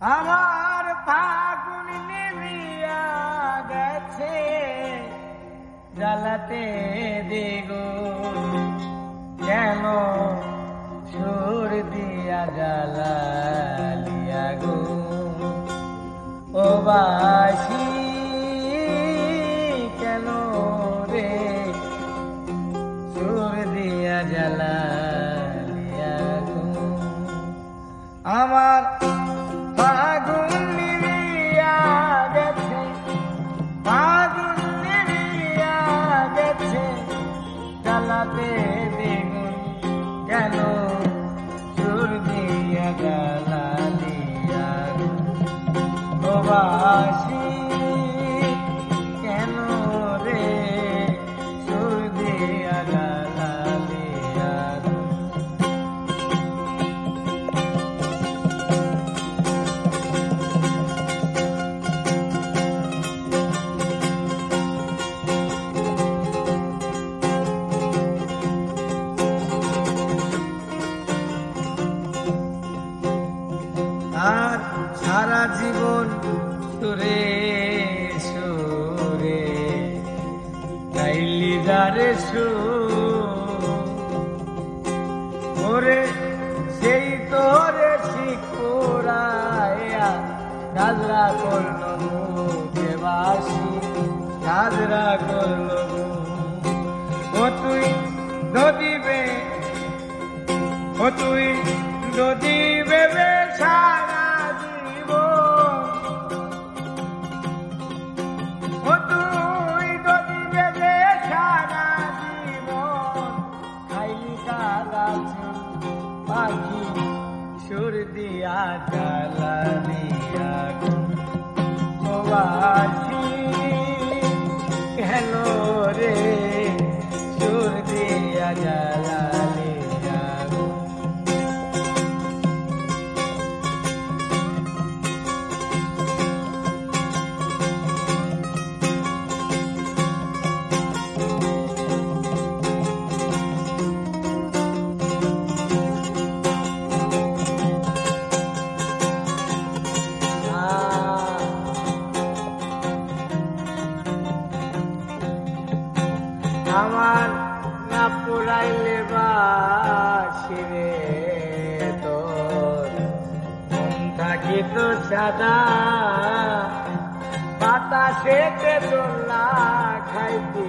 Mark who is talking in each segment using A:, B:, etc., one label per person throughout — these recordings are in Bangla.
A: আমার ফাগুন নিবিয়া গেছে জ্বালাতে দিগো কেন সুর দিয়া জ্বালালিয়া গো? ও বাসি ও আর সারা জীবন সুরে সুরে। গাইলি যারে সুরে সেই তোরে শিকুরায়া গাজরা করল মুখে বাসি গাজরা করল ও তুই নদীবে ও তুই নদী ভেবে সারা জীব ও তুই নদী ভেবে সারা জীব খাইলি গাছ পাখি সুর দিয়া গো ও বাসি আমার না পুরাইলে বাসিরে তোর। মন থাকি তো সাদা বাতাসেতে দোলা খাইতি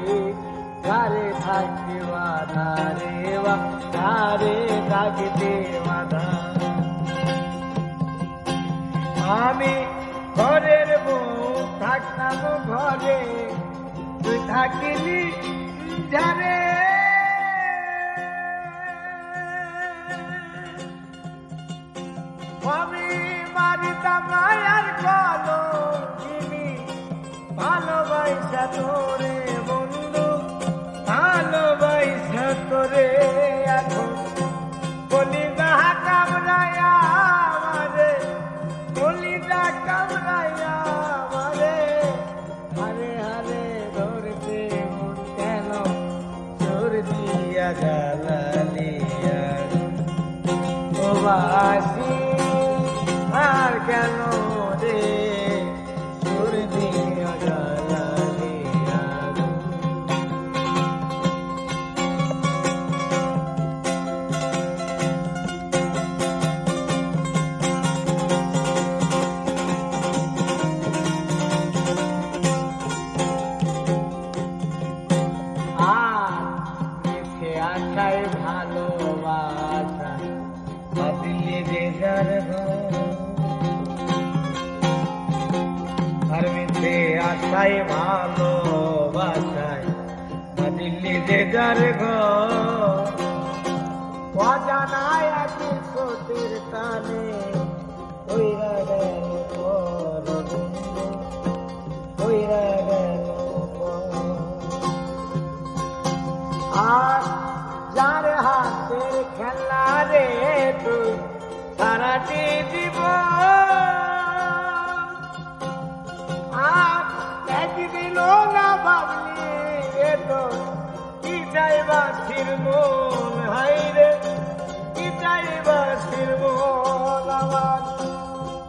A: ঘরে থাকি বাধা রে ঘরে থাকিতে বাধা। আমি ঘরের বউ, থাকতাম ঘরে, তুই থাকিলি জানে আমি মারিতাম মায়ার কলো চিনি ভালোবাসা তোরে। দিয়া জ্বালালিয়া ও বাসি আর কেন মিথ্যে আশায় ভালোবাসায়। বাদলে যে যার আর যার হাতের খেলা রে তুই সারাটি দিব দিল না বাবলি এত কি চাই বাসির মন হাই রে কি চাই বাসির মন আমার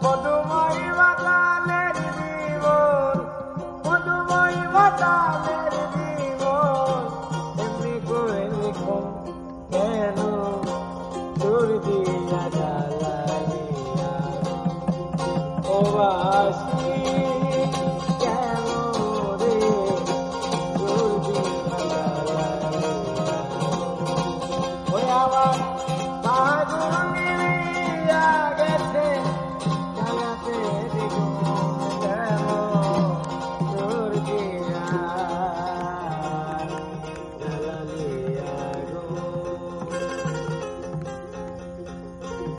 A: মধুময় বাগানের জীবন মধুময় বাগানের জীবন এমনি করে লিখুন কেন দূর দিয়া জ্বালা দিয়া ও বাসি